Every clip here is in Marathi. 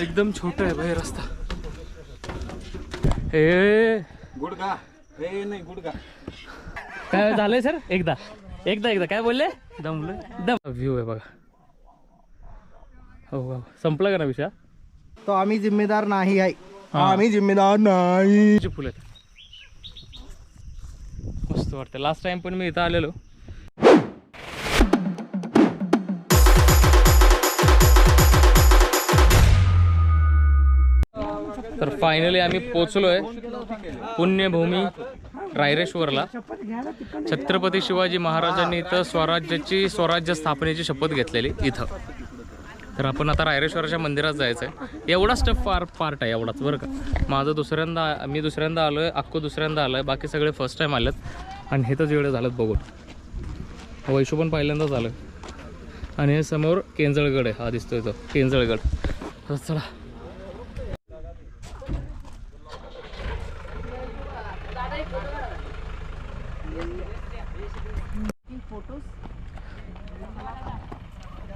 एकदम छोटा आहे भाई रस्ता. हे. गुडगा हे नाही गुडगा काय झालंय सर? एकदा. एकदा एकदा. काय बोलले? दमलो दम. व्ह्यू आहे बघा. हो हो. संपला का ना विषय? तो आम्ही जिम्मेदार नाही आहे. आम्ही जिम्मेदार नाही. फुलं मस्त वाटतं लास्ट टाइम पण मी इथं आलेलो. तर फायनली आम्ही पोचलोय पुण्यभूमी रायरेश्वरला. छत्रपती शिवाजी महाराजांनी इथं स्वराज्याची स्वराज्य स्थापनेची शपथ घेतलेली इथं. तर आपण आता रायरेश्वराच्या मंदिरात जायचं आहे एवढा स्टेप फार पार्ट आहे एवढाच बरं का. माझं दुसऱ्यांदा मी दुसऱ्यांदा आलो आहे अक्को दुसऱ्यांदा आलो आहे बाकी सगळे फर्स्ट टाईम आलेत. आणि हे तर वेळ झालं बघून. वैशू पण पहिल्यांदाच आलं आणि हे समोर केंजळगड आहे हा दिसतोय तो केंजळगड. तर चला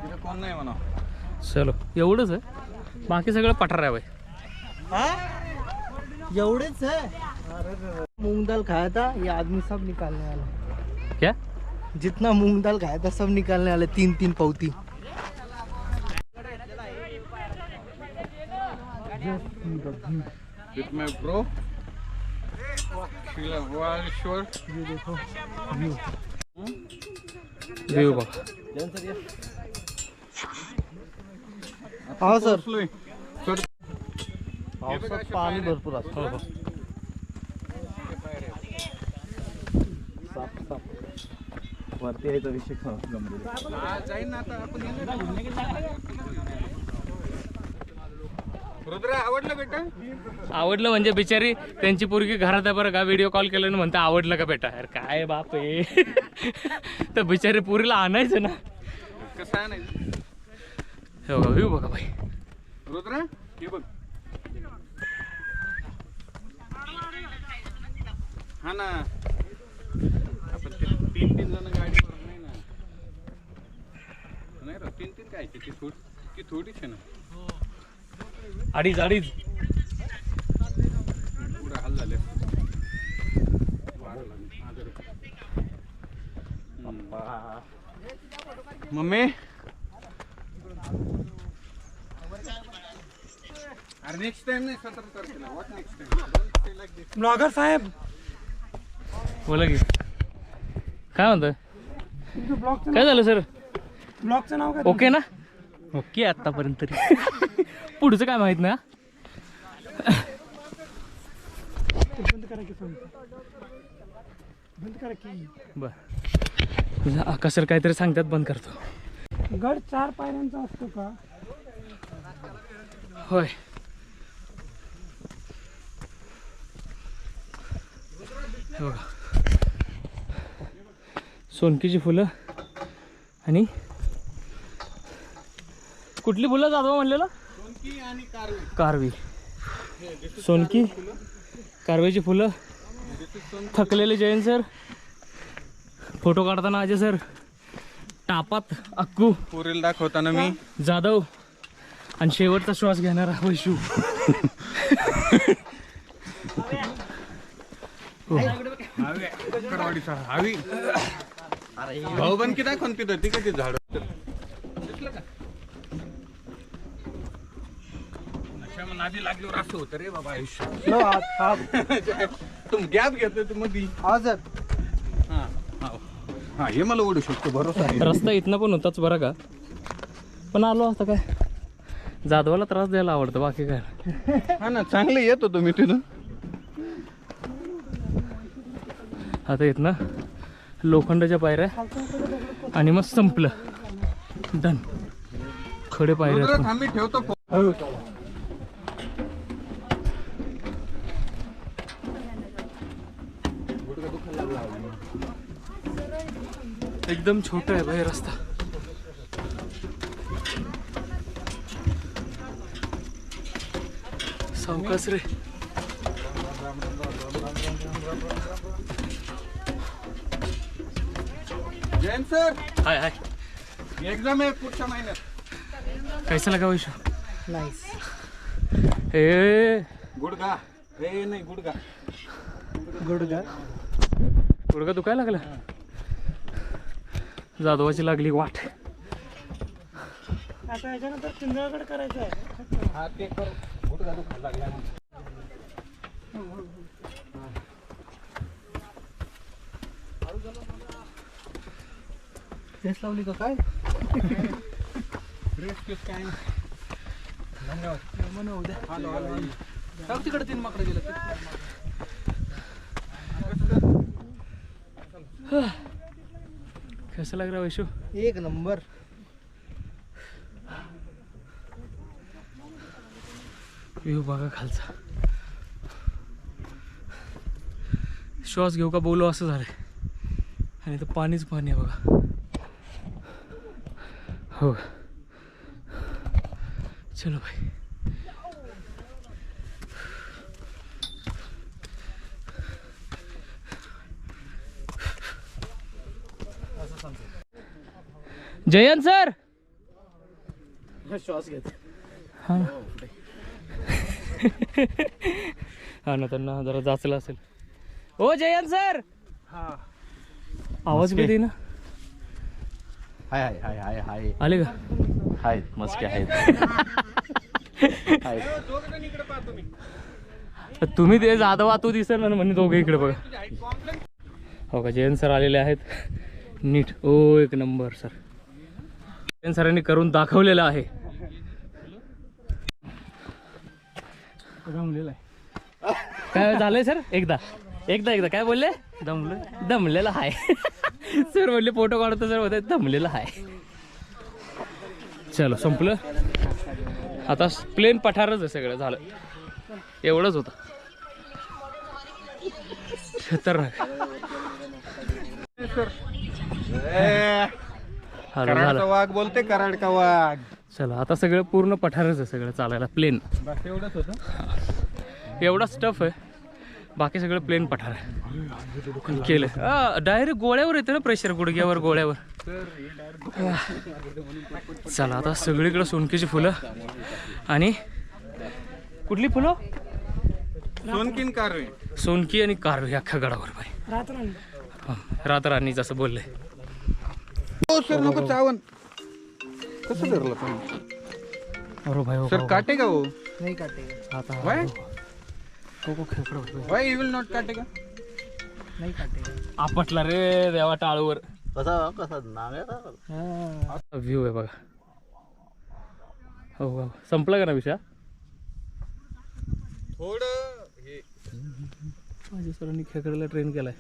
तिथं कोण नाही म्हणा चलो. एवढंच आहे? बाकी सगळं पठार आहे. बाई एवढेच है मूंग दाल खाया था ये आदमी सब निकालने वाला क्या? जितना मूंग दाल खाया था सब निकालने वाले तीन तीन पौती माय ब्रो शिलावालेश्वर व्ह्यू बघा हा सर. पावसात पाणी भरपूर असतं. साप साप. वरती यायचा विषय गंभीर. जाईन ना आता आपण रुद्र आवडलं बेटा? आवडलं म्हणजे बिचारी त्यांची पोरगी घरात आहे बरं का व्हिडिओ कॉल केलं आणि म्हणते आवडलं का बेटा? अरे काय बाप आहे तर बिचारी पोरीला आणायचं ना. कसं नाही हे बघा व्ह्यू बघा भाई रुद्र हे बघ. हा ना. आपण ते तीन तीन जण गाडीवर नाही ना. नाही रे तीन तीन काय ती? थोडी ती थोडीच आहे ना. अडीच अडीच. पुढे हाल झाले. मम्मी अरे नेक्स्ट टाइम नाही सतरा तारखेला व्हॉट नेक्स्ट टाइम ब्लॉगर साहेब. बोला की. काय म्हणतोय? काय झालं सर? ब्लॉगचं नाव ओके ना? ओके आतापर्यंत तरी. पुढचं काय माहीत ना बंद करा की फोन बंद करा की. बर. आकाश सर काहीतरी सांगतात बंद करतो. गड चार पायऱ्यांचा असतो का? होय. हे बघा. सोनकीची फुलं आणि कुठली फुलं जाधव म्हणलेलं? सोनकी आणि कारवी. कारवी. सोनकी कारवीची फुलं. थकलेले जयंत सर. फोटो काढताना अजय सर. टापात अक्कू. पोरील दाखवताना मी. जाधव. आणि शेवटचा श्वास घेणारा वैशू. हवी. कडवाडीचा हवी. भाऊ बन दाखवून ती कधी झाड दिसलं का? नशा नादी लागल्यावर असं होतं रे बाबा आयुष्य नो हात हात. तुम गॅप घेतोय तू मधी. हा सर हा हा. हा. हे मला ओढू शकतो भरोसा आहे. रस्ता इथनं पण होताच बरं का? पण आलो असता काय? जाधवाला त्रास द्यायला आवडतं बाकी काय? हा ना चांगले येत होतो मी आता इथनं लोखंडाच्या पायऱ्या आणि मग संपलं. डन खडे पायऱ्या ठेवतो. एकदम छोटा आहे भाई रस्ता. सावकाश रे. सर. हाय हाय. एक्झाम आहे पुढच्या महिन्यात. कैसा लगा वैशू नाईस हे. गुडगा हे नाही गुडगा गुडगा गुडघा दुखायला लागला? जाधवाची लागली वाट. आता याच्यानंतर चिंदळगड करायचं आहे. हा ते कर. गुडगा दुखायला लागला. तेच लावली का काय? रेस्क्यूज काय धन्यवाद. उद्या. आलो आलो तिकडे तीन माकडे गेले कसं लाग रहा वैशू? एक नंबर. व्ह्यू बघा खालचा. श्वास घेऊ का बोलो असं झालंय. आणि इथं पाणीच पाणी आहे बघा. हो. चलो भाई. जयंत सर. श्वास घेत. हा. ना हा ना त्यांना जरा जाचलं असेल. ओ जयंत सर. हा. आवाज दे ना. हाय हाय हाय हाय हाय. आले का? हाय मस्के आहेत तुम्ही ते जाधव तू दिसेल ना म्हणे दोघे इकडे बघा. हो का जयंत सर आलेले आहेत. नीट. ओ एक नंबर सर. जयंत सरांनी करून दाखवलेलं आहे. काय झालंय सर? एकदा. एकदा एकदा. काय बोलले? दमलं. दमलेलं आहे. सर म्हणले फोटो काढतो सर होते दमलेलं आहे. चलो संपलं. आता प्लेन पठारच आहे सगळं झालं. एवढंच होतं. खतरनाक. झालं. वाघ बोलते कराड का वाघ. चला आता सगळं पूर्ण पठारच आहे सगळं चालायला प्लेन बस एवढंच होतं? एवढा स्टफ आहे. बाकी सगळं प्लेन पठार आहे. केलं. डायरेक्ट गोळ्यावर येते ना प्रेशर गुडघ्यावर गोळ्यावर. चला आता सगळीकडे सोनकीची फुलं. आणि कुठली फुलं? सोनकीन कारवे. सोनकी आणि कारवी अख्ख्या गडावर बाई. हा, रातराणी जसं बोलले. हो सर नको चावण. कसं धरलं पण? अरे भाई हो, सर हो, काटे का हो? नाही काटे. आता हो, खेकडं होतं. वाय विल नॉट काटे का नाही काटे आपटला रे देवा टाळूवर. कसा कसा का? व्ह्यू आहे बघा. हो हो. संपला का ना विषय? थोडं हे. अजय सरांनी खेकड्याला ट्रेन केलाय.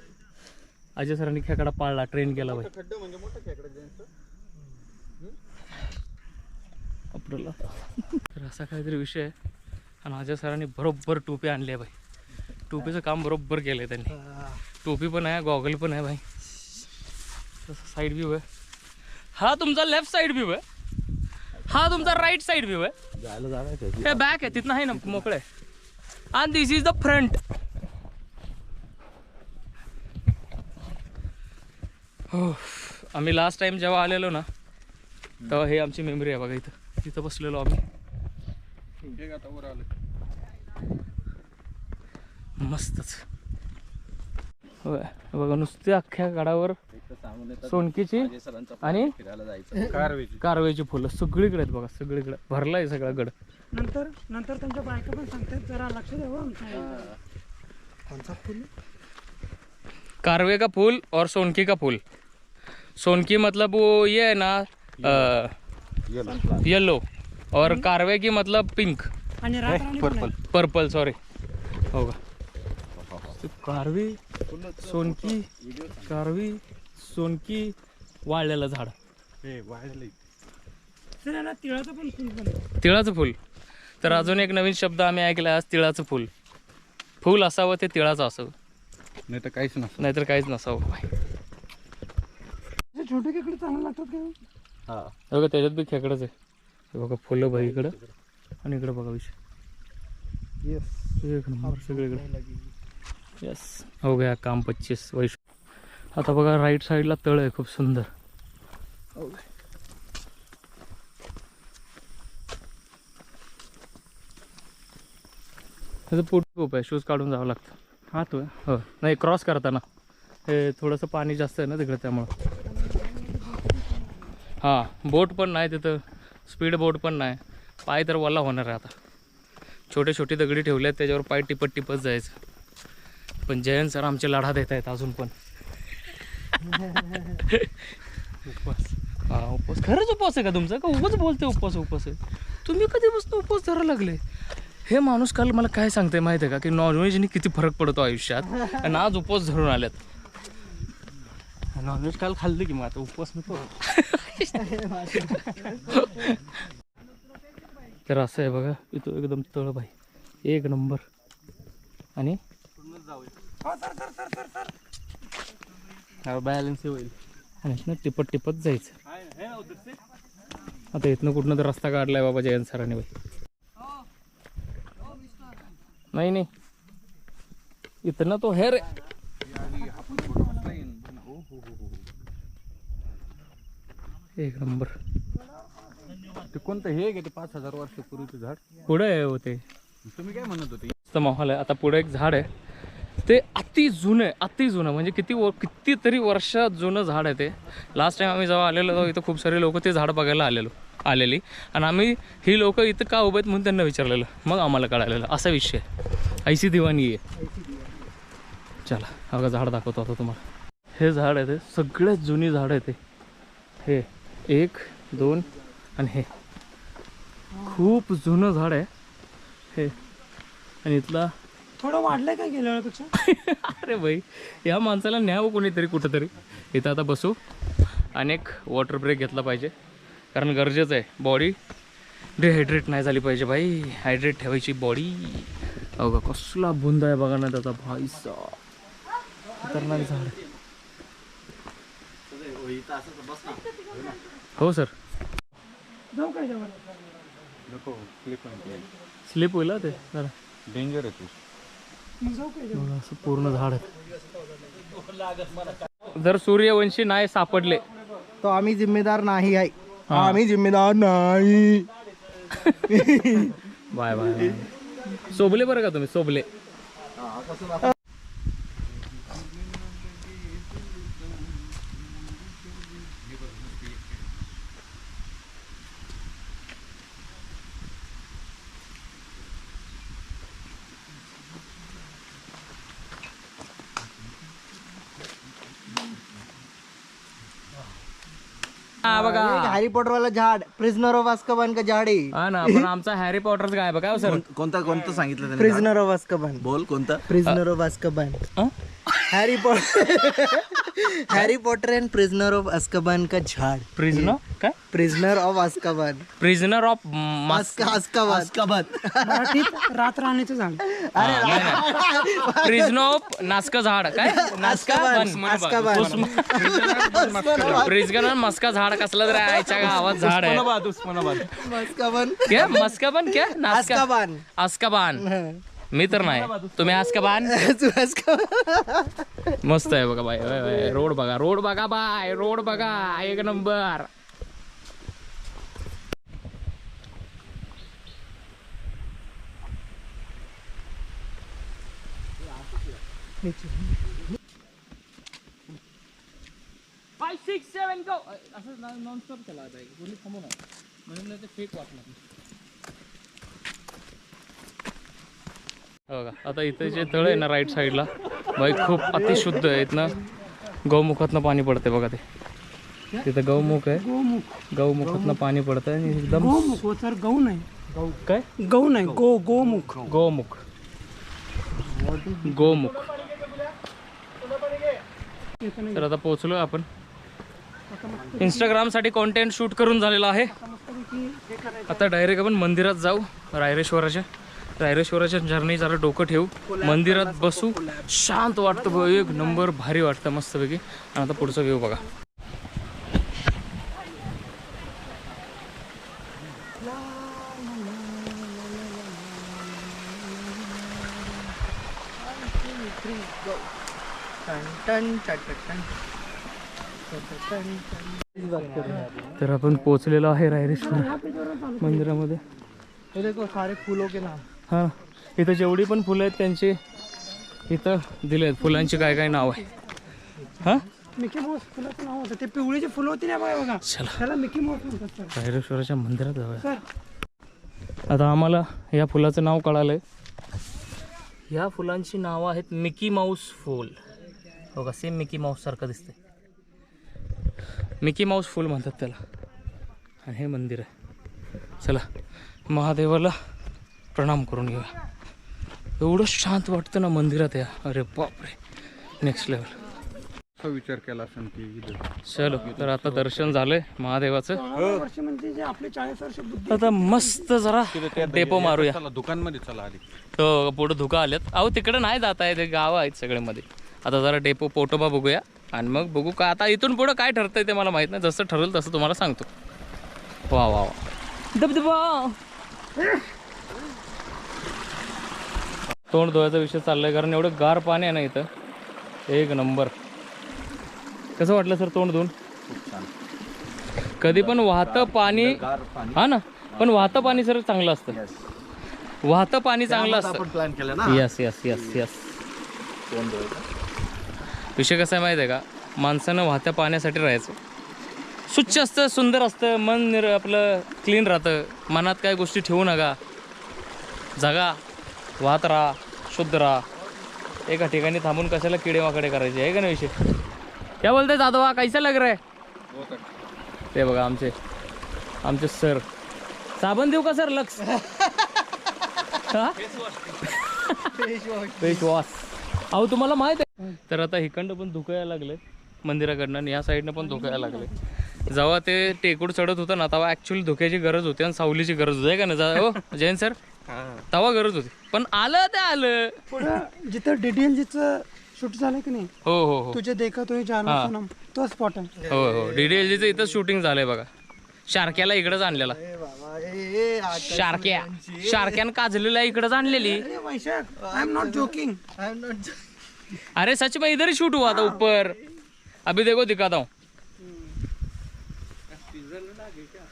अजय सरांनी खेकडा पाळला ट्रेन केला बाई. खड्डे म्हणजे मोठं खेकडं जायचं आपल्याला तर असा काहीतरी विषय आहे. आणि अजय सरांनी बरोबर टोपी आणली आहे बाई. टोपीचं काम बरोबर केलं आहे त्यांनी. टोपी पण आहे गॉगल पण आहे भाई तसं साईड व्ह्यू आहे. हा तुमचा लेफ्ट साईड व्ह्यू आहे. हा तुमचा राईट साईड व्ह्यू आहे. हे बॅक आहे तिथं आहे ना मोकळं आहे. आणि दिस इज द फ्रंट हो आम्ही लास्ट टाइम जेव्हा आलेलो ना तेव्हा हे आमची मेमरी आहे बघा इथं. तिथं बसलेलो आम्ही. हे आता वर आलं. मस्तच. बघा नुसते अख्ख्या गडावर सोनकीची आणि कारवेची. कारवेची फुलं सगळीकडे आहेत बघा सगळीकडे. भरलाय सगळा गड. नंतर नंतर त्यांच्या बायका पण सांगतात जरा लक्ष द्यावं कोणचा फुल? कारवे का फूल और सोनकी का फूल? सोनकी मतलब वो ये है ना येलो और कारवे की मतलब पिंक आणि पण आहे. पर्पल सॉरी हो का? ते कारवी सोनकी कारवी सोनकी वाळलेलं झाड. हे सर याला तिळाचं पण फुल पण आहे. तिळाचं फुल. तर अजून एक नवीन शब्द आम्ही ऐकला आज तिळाचं फुल. फुल असावं ते तिळाचं असावं. नाही तर काहीच नसतं नाहीतर काहीच नसावं. असे छोटे खेकडे चांगले लागतात का? हा. हे बघा त्याच्यात बी खेकडच आहे. हे बघा फुलं भाई इकडं. आणि इकडं बघा विषय. येस एक नंबर सगळीकडे. यस हो गया काम पच्चीस वैश आता बघा राईट साईडला तळ आहे खूप सुंदर. त्याचं पोट खूप आहे शूज काढून जावं लागतं. हा तो हो. नाही क्रॉस करताना. हे थोडंसं पाणी जास्त आहे ना तिकडे त्यामुळं. हां बोट पण नाही तिथं. स्पीड बोट पण नाही. पाय तर वल्ला होणार आहे आता. छोटे छोटे दगडी ठेवले आहेत त्याच्यावर पाय टिपत टिपत जायचं. पण जयंत सर आमचे लढा देत आहेत अजून पण. उपवास. हा उपवास. खरंच उपवास आहे का तुमचा? का उगाच बोलते उपवास उपवास आहे? तुम्ही कधीपासून उपवास धरायला लागले? हे माणूस काल मला काय सांगते माहिती आहे का? की नॉनव्हेजने किती फरक पडतो आयुष्यात. आणि आज उपवास धरून आल्यात नॉनव्हेज काल खाल्लं की मग आता उपवास नको. तर असं आहे बघा इथं एकदम तळ भाई एक नंबर. आणि? बॅलन्स होईल. आणि इथनं टिपत टिपत जायचं. आता इथनं कुठनं तर रस्ता काढलाय बाबा जयंत सरांनी नाही नाही. इथनं तो हे रे एक नंबर. ते कोणतं हे आहे ते पाच हजार वर्षापूर्वीचं झाड. पुढे आहे हो ते. तुम्ही काय म्हणत होते? मस्त माहोल आहे. आता पुढे एक झाड आहे. ते अति जुनं आहे अति जुनं. म्हणजे किती व कितीतरी वर्षात जुनं झाड आहे ते. लास्ट टाइम आम्ही जेव्हा आलेलो तेव्हा इथं खूप सारे लोक ते झाड बघायला आलेलो आलेली. आणि आम्ही ही लोक इथं का उभे आहेत म्हणून त्यांना विचारलेलं. मग आम्हाला कळालेलं. असा विषय आहे. ऐशी दिवाणी आहे. चला बघा झाड दाखवतो आता तुम्हाला. हे झाड आहे ते. सगळ्यात जुनी झाड आहे ते. हे. एक दोन आणि हे. खूप जुनं झाड आहे. हे. आणि इथला थोडं वाढलंय का गेल्या वेळेपेक्षा अरे भाई या माणसाला न्यावं कोणीतरी कुठंतरी. इथं आता बसू. आणि एक वॉटर ब्रेक घेतला पाहिजे. कारण गरजेचं आहे. बॉडी डिहायड्रेट नाही झाली पाहिजे भाई हायड्रेट ठेवायची बॉडी अहो का कसला बुंद आहे बघा ना त्याचा भाई सा खतरनाक झाड. हो सर. जाऊ काय जेवण? नको स्लिप स्लिप होईल हा ते? जरा. डेंजर आहे तू. मग जाऊ काय बघा, असं पूर्ण झाड आहे जर सूर्यवंशी नाही सापडले. तो आम्ही जिम्मेदार नाही आहे. आम्ही जिम्मेदार नाही. बाय बाय सोबले बरं का तुम्ही? सोबले. हा बघा. हॅरी पॉटर वाला झाड प्रिझनर ऑफ अस्कबान का झाड. आहे हा ना पण आमचा हॅरी पॉटर काय बघा हो सर कोणता कोणतं सांगितलं त्याने? प्रिझनर ऑफ अस्कबान बोल कोणतं? Prisoner of Azkaban? Harry Potter Harry Potter and prisoner of Azkaban का झाड. प्रिझनर काय? Prisoner of Azkaban prisoner of Azkaban Azkaban रात राहण्याचं झाड. प्रिझन ऑफ नासका झाड. काय? नासका अस्कबान प्रिझन मस्का झाड कसलं तर आयच्या गावात झाड आहे. उस्मानाबाद उस्मानाबाद. अस्कबान क्या? मस्काबन क्या? अस्कबान आस्काबान मी तर नाही. तुम्ही आस्काबान तू अस्कबान मस्त आहे बघा बाय. रोड बघा रोड बघा बाय रोड बघा एक number. Five six seven go असं आता कोणी थांबू नये म्हणून ते फेक वाटलं बघा आता इथे जे तळ आहे ना राईट साईडला बाई खूप अतिशुद्ध आहे. इथनं गौमुखातनं पाणी पडते बघा ते. तिथं गौमुख आहे. गोमुख गौमुखातनं पाणी पडतं आणि एकदम गोमुख हो गहू नाही. गौ काय? गहू नाही गो गोमुख. गोमुख. गोमुख. तर आता पोहोचलो आपण. इंस्टाग्रामसाठी कॉन्टेंट शूट करून झालेला आहे. आता डायरेक्ट आपण मंदिरात जाऊ रायरेश्वराच्या. रायरेश्वराच्या झरणी जरा डोकं ठेवू. मंदिरात बसू. शांत वाटतं बघ. एक नंबर भारी वाटतं मस्तपैकी. आणि आता पुढचा व्ह्यू बघा. तर आपण पोहोचलेलो आहे रायरेश्वर मंदिरामध्ये. सारे फुलो के नाम. हां. इथं जेवढी पण फुलं आहेत त्यांची इथं दिले आहेत. फुलांची काय काय नाव आहे? हां? मिकी माऊस फुलाचं नाव होतं. ते पिवळी जी फुलं होती ना बघा बघा. चला. त्याला मिकी माऊस म्हणतात सर. भैरवेश्वराच्या मंदिरात जाऊया. सर. आता आम्हाला या फुलाचं नाव कळालंय. या फुलांची नावं आहेत मिकी माऊस फूल. बघा सेम मिकी माऊस सारखं दिसतंय. मिकी माऊस फूल म्हणतात त्याला. आणि हे मंदिर आहे. चला महादेवाला प्रणाम करून घेऊया. एवढं शांत वाटतं ना मंदिरात या. अरे बापरे. नेक्स्ट लेवल असा विचार केला असेल की. चलो तर आता दर्शन झालंय महादेवाचं. वर्ष म्हणजे जे आपले चाळीस वर्ष बुद्धी आता मस्त जरा डेपो मारूया. चला दुकानमध्ये चला आधी. तो पुढे धुका आलेत अहो तिकडे नाही जात आहे ते गाव आहेत सगळे मध्ये आता जरा डेपो पोटोबा बघूया. आणि मग बघू का आता इथून पुढं काय ठरतंय ते मला माहीत नाही. जसं ठरलं तसं तुम्हाला सांगतो. वा वा वा. धबधबा. तोंड धुवायचा विषय चाललाय कारण एवढं गार पाणी आहे ना इथं. एक नंबर. कसं वाटलं सर तोंड धुवून? कधी पण वाहतं पाणी हा ना पण वाहतं पाणी सर चांगलं असतं. वाहतं पाणी चांगलं असतं आपण प्लॅन केलं ना. यस यस यस यस दोन दोन विषय कसा आहे माहिती आहे का? माणसानं वाहत्या पाण्यासाठी राहायचं. स्वच्छ असतं सुंदर असतं मन निर आपलं क्लीन राहतं. मनात काय गोष्टी ठेवू नका. जगा वाहत राहा शुद्ध राहा. एका ठिकाणी थांबून कशाला किडेवाकडे करायचे? आहे का नाही विषय? क्या बोलते जाधवा? कैसा लग रहा है? ते बघा आमचे आमचे सर साबण देऊ का सर लक्स हा? फेस वॉश अहो तुम्हाला माहीत आहे? तर आता इकडनं पण धुकायला लागले मंदिराकडनं आणि या साईडनं पण धुकायला लागले जेव्हा ते टेकूड चढत होतं ना तेव्हा ऍक्च्युअली धुक्याची गरज होती आणि सावलीची गरज होती. का ना हो जैन सर तेव्हा गरज होती. पण आलं ते आलं. पुढं जिथं डीडीएलजीचं शूट झालं की नाही हो हो हो. तुझे देखा तो जानवर सनम तो स्पॉट आहे. हो हो. डीडीएलजीचं इथं शूटिंग झालंय बघा. शारक्याला इकडंच आणलेला. शारक्या. शारक्यानं काजलेला इकडंच आणलेली. अरे Vaishakh I am not joking I am not अरे सच में इधर ही शूट हुआ था ऊपर. अभी देखो दिखाता हूँ.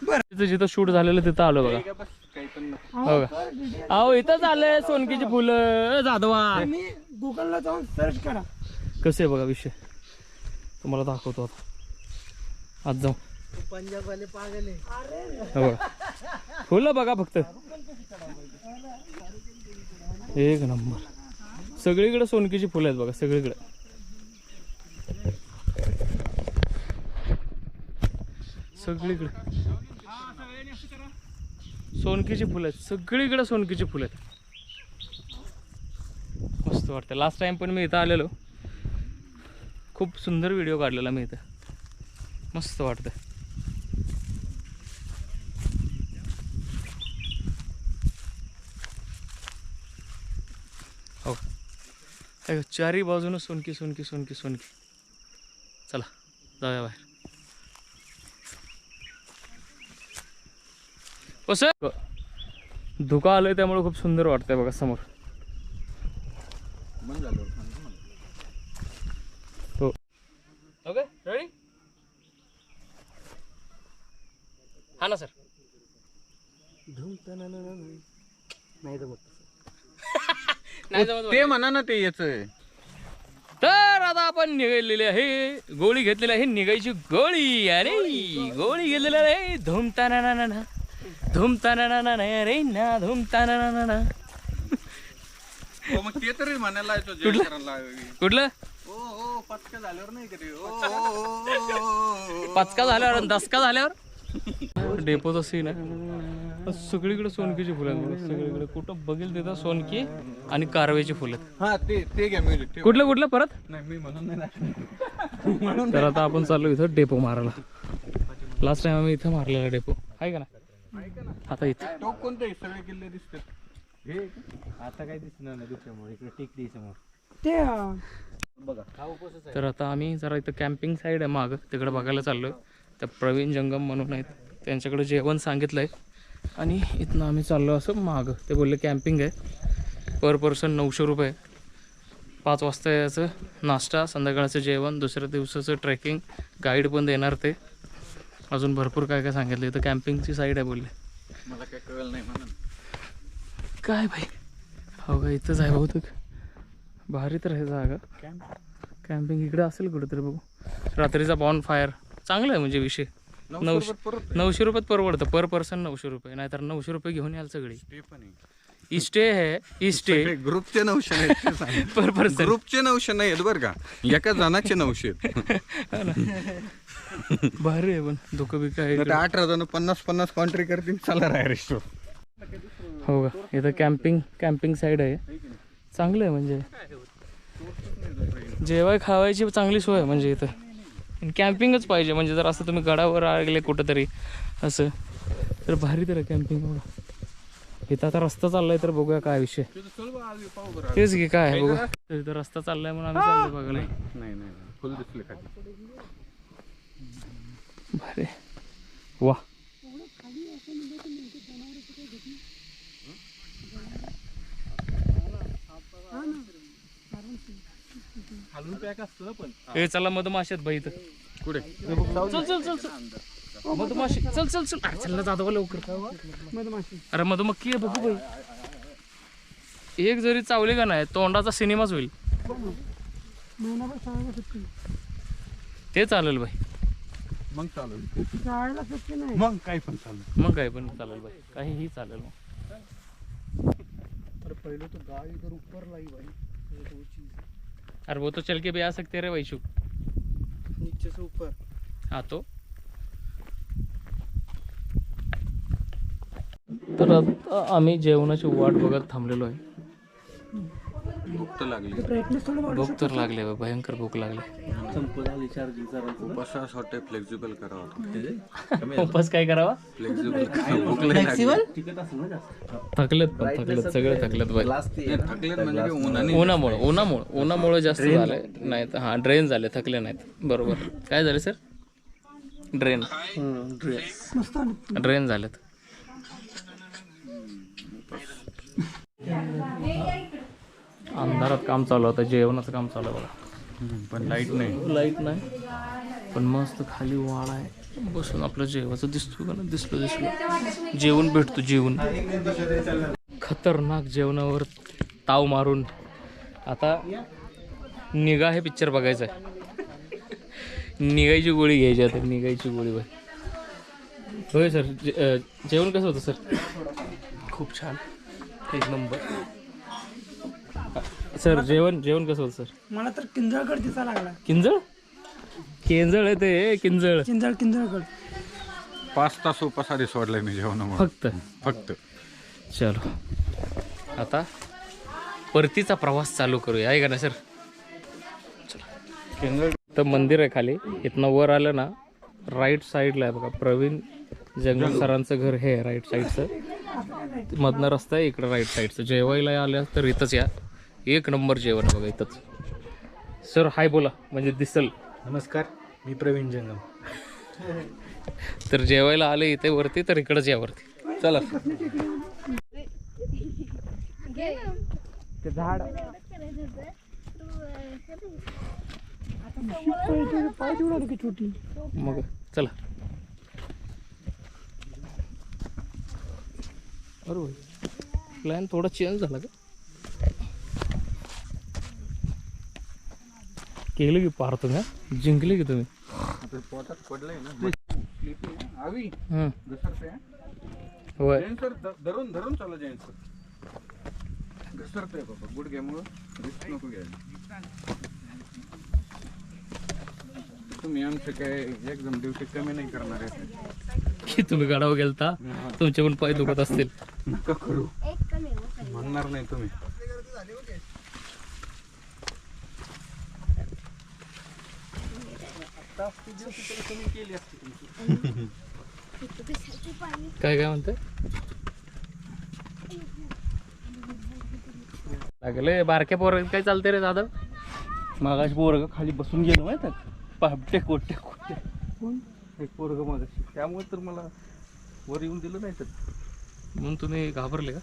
तिथं जिथं शूट झालेलं तिथं आलो बघा. हो का? अहो इथंच आलंय सोनकीची फुलं. जाधवा. मी गुगलला जाऊन सर्च करा. कसे आहे बघा विषय? तुम्हाला दाखवतो आता. आज जाऊ. पंजाब वाले पागल आहे हे बघा. फुलं बघा फक्त. एक नंबर. सगळीकडे सोनकीची फुलं आहेत बघा सगळीकडे. सगळीकडे. सोनकीची फुलं आहेत. सगळीकडे सोनकीची फुलं आहेत. मस्त वाटतं. लास्ट टाईम पण मी इथं आलेलो. खूप सुंदर व्हिडिओ काढलेला मी इथं. मस्त वाटतं. हो. काय चारही बाजूनं सोनकी सोनकी सोनकी सोनकी. चला जाऊया बाहेर. कसं? धुका आलंय त्यामुळे खूप सुंदर वाटतंय बघा समोर. हो. ओके रेडी हा ना सर. नाही जमत. नाही जमत ते म्हणा ना ते याच. तर आता आपण निघालेले आहे गोळी घेतलेली आहे निघायची गोळी. अरे गोळी घेतलेली आहे धुमताना ना ना ना धुमताना ना ना ना रे ना धुमताना ना ना ना हो, मग ते तरी म्हणायला. कुठलं? ओ ओ पटकन झाल्यावर नाही का ते? ओ, ओ, ओ, ओ, ओ. पाचका झाल्यावर दसका झाल्यावर? डेपोचा सीन आहे. सगळीकडे सोनकीची फुलं सगळीकडे. कुठं बघेल तिथं सोनकी आणि कारवेची फुलं. हा ते ते घ्या म्युझिक कुठलं कुठलं परत? नाही मी म्हणून नाही तर आता आपण चाललो इथं डेपो मारायला. लास्ट टाइम आम्ही इथं मारलेला डेपो. आहे का ना आता इथं. तो कोणते सगळे किल्ले दिसतात? हे आता काय दिसणार नाही दुसऱ्यामुळे इकडे टेकडी समोर ते अं, तर आता आम्ही जरा इथं कॅम्पिंग साईड आहे मागं तिकडे बघायला चाललो आहे तर प्रवीण जंगम म्हणून आहेत. त्यांच्याकडे जेवण सांगितलं आहे आणि इथनं आम्ही चाललो असं मागं. ते बोलले कॅम्पिंग आहे. पर पर्सन नऊशे रुपये. पाच वाजता याचं नाश्ता संध्याकाळचं जेवण दुसऱ्या दिवसाचं ट्रेकिंग गाईड पण देणार ते. अजून भरपूर काय काय सांगितलं. इथं कॅम्पिंगची साईड आहे बोलले. मला काय कळलं नाही म्हणून. काय भाई हो का इथंच आहे बहुतेक. भारी तर आहे जागा. कॅम्पिंग इकडे असेल कुठेतरी बघू. रात्रीचा बॉन फायर चांगला आहे म्हणजे विषय. नऊशे नऊशे रुपयात परवडतं. पर पर्सन नऊशे रुपये. नाहीतर नऊशे रुपये घेऊन याल सगळी. इस्टे आहे. इस्टे ग्रुपचे नऊशे. पर पर्सन ग्रुपचे नऊशे नाही आहेत बरं का. एका जणाचे नऊशे. भारी आहे पण धोकं बिकं आहे इकडे. अठरा जण पन्नास पन्नास कॉन्ट्री करतील चला राय रेस्टोर हो का? इथं कॅम्पिंग कॅम्पिंग साईड आहे. चांगलं आहे म्हणजे. जेवाय खावायची चांगली सोय आहे म्हणजे इथं. कॅम्पिंगच पाहिजे म्हणजे जर असं तुम्ही गडावर आगले कुठंतरी असं. तर भारी तर कॅम्पिंग बघा इथं आता रस्ता चाललाय तर बघूया काय विषय. तेच की काय आहे बघू. तर इथं रस्ता चाललाय म्हणून आम्ही चाललो बघायला. नाही नाही फुल दिसले खाली. भारी वा. खालून पॅक असतं पण ए चला मधमाशात बाई इथं. कुठे? चल चल चल चल. मधमाशी. चल चल चल. अरे चल ना जाधव लवकर. अरे मधुमक्की आहे बघू बाई. एक जरी चावली का नाही तोंडाचा सिनेमाच होईल. ते चालेल बाई. मग चालेल. मग काय पण चालेल. मग काय पण चालेल बाई. काहीही चालेल मग. पहले तो गाड़ी इधर ऊपर लाई भाई ये अरे वो तो चल के भी आ सकते रे वैशू. नीचे से ऊपर हा तो. तर आता आम्ही जेवणाची वाट बघत थांबलेलो आहे. भूक तर लागली. भूक तर लागले बा, भयंकर भूक लागली उपवास वाटते फ्लेक्झिबल करावं. उपास काय करावा? फ्लेक्झिबल थकलेत पण थकलेत सगळे थकलेत थकलेत म्हणजे उन्हामुळे उन्हामुळे उन्हामुळे जास्त झाले. नाही तर हां ड्रेन झाले थकले नाहीत. बरोबर. काय झाले सर ड्रेन ड्रेन झालेत. अंधारात काम चालू होतं जेवणाचं काम चालू आहे बघा. पण लाइट नाही. लाइट नाही. पण मस्त खाली वाळा आहे. बसून आपलं जेवायचं दिसतो का ना दिसलो दिसलो. जेवण भेटतो जेवण खतरनाक जेवणावर ताव मारून. आता निगा हे पिक्चर बघायचं आहे. निगायची गोळी घ्यायची आता निगायची गोळी बाय होय सर जे जेवण कसं होतं सर? खूप छान. एक नंबर. सर जेवण जेवण कसं होतं सर? मला तर किंजळगड दिसा लागला. किंजळ? किंजळ आहे ते किंजळ. किंजळ किंजळगड. पाच तास उपासारी सोडलाय मी जेवणामुळे. फक्त? फक्त. चलो. आता परतीचा प्रवास चालू करूया आहे का ना सर? तर मंदिर आहे खाली. इथनं वर आलं ना राईट साईडला आहे बघा प्रवीण जंगल. सरांचं घर हे आहे राईट साईडचं मधनं रस्ता आहे इकडं राईट साईडचं जेवायला आल्या तर इथंच या. एक नंबर जेवण आहे बघा इथंच. सर हाय बोला. म्हणजे दिसल. नमस्कार मी प्रवीण जंगम. तर जेवायला आले इथे वरती तर इकडंच या वरती. चला. ते झाड. छोटी मग चला. बरोबर. प्लॅन थोडा चेंज झाला का? केलं की पार तुम्ही? जिंकले की तुम्ही? होय. धरून धरून चालू सर. घसरतोय बाबा गुडघ्यामुळं रिस्क नको घ्यायला. तुम्ही आमचे काय एकदम दिवशी कमी नाही करणार आहे. की तुम्ही गाडावर गेलता तुमचे पण पाय दुखत असतील. नका करू. म्हणणार नाही तुम्ही. काय काय म्हणते लागले बारक्या पोर काय चालते रे दादा? मागाश पोरग खाली बसून गेलो माहीत आहे टेको टेको एक पोरग मागाशी. त्यामुळे तर मला वर येऊन दिलं नाही तर. म्हणून तुम्ही घाबरले का?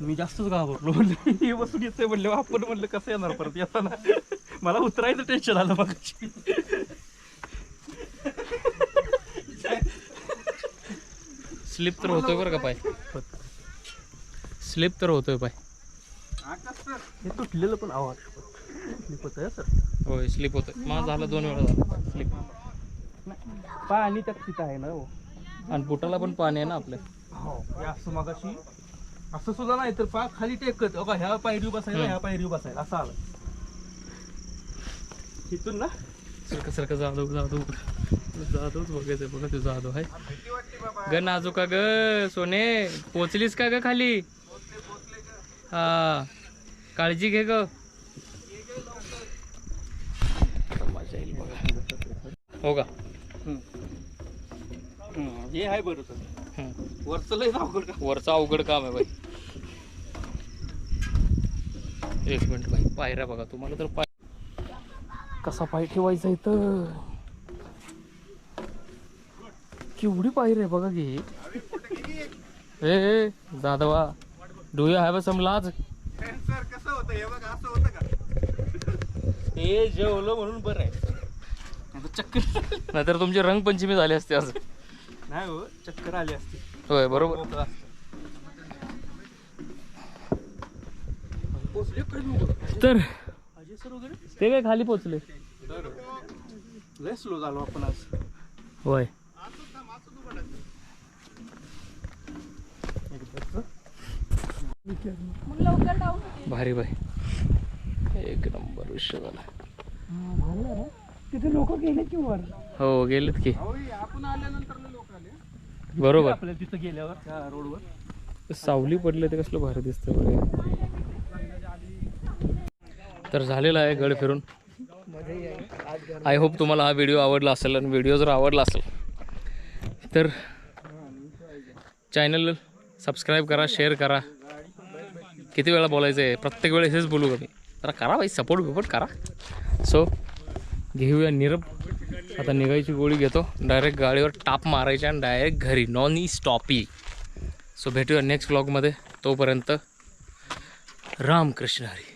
मी जास्तच घाबरलो म्हणलं. हे बसून येतोय म्हणलं आपण म्हणलं कसं येणार परत? येताना. मला उतरायचं टेन्शन आलं मागाशी. स्लिप तर होतोय बरं का पाय? स्लिप तर होतोय पाय. हे तुटलेलं पण आवाज. स्लिप होत आहे सर होय स्लिप होतं माझं झालं दोन वेळा झालं. स्लिप पाणी त्यात तिथं आहे ना हो. आणि बुटाला पण पाणी आहे ना आपल्या. हो हे असं मगाशी. असं सुद्धा नाही तर पा खाली टेकत. अगं ह्या पायरी बसायला ह्या पायरी बसायला. असं आलं. इथून ना? सारखं सारखं जाधव जाधव जाधवच बघायचं बघा तू जाधव आहे ग नाजू का ग सोने पोचलीस का ग खाली? हा. काळजी घे ग. मजा येईल बघा. हो का? हे आहे बरं. वरचं लय अवघड का वरचं अवघड काम आहे बाई. एक मिनिट बाई पायऱ्या बघा. तुम्हाला तर पाय कसा पाय ठेवायचा इथं? केवढी पायरी आहे बघा की. ए जाधवा डू यू हॅव सम लाज कसं होतं हे बघा असं होतं का हे जेवलं म्हणून बरं आहे. चक्कर नाहीतर तुमची रंगपंचमी झाली असते आज. नाही हो चक्कर आली असती. होय बरोबर? तर ते काय खाली पोचले? लय स्लो झालो आपण आज. होय. भारी भाई एक नंबर विषय झाला तिथे लोक गेले की वर? हो गेलेत की. आपण आल्यानंतर लोक आले. बरोबर. आपल्याला तिथं गेल्यावर. त्या रोडवर सावली पडले ते कसलं भारी दिसतं बघा तर झालेला आहे गड फिरून. आय होप तुम्हाला हा व्हिडिओ आवडला असेल आणि व्हिडिओ जर आवडला असेल तर चॅनल सबस्क्राईब करा शेअर करा. किती वेळा बोलायचं आहे? प्रत्येक वेळेस हेच बोलू का मी? जरा करा भाई सपोर्ट बिपोर्ट करा. सो घेऊया निरप. आता निघायची गोळी घेतो. डायरेक्ट गाडीवर टाप मारायची आणि डायरेक्ट घरी. नॉन ई स्टॉपी सो भेटूया नेक्स्ट ब्लॉगमध्ये तोपर्यंत रामकृष्ण हरी.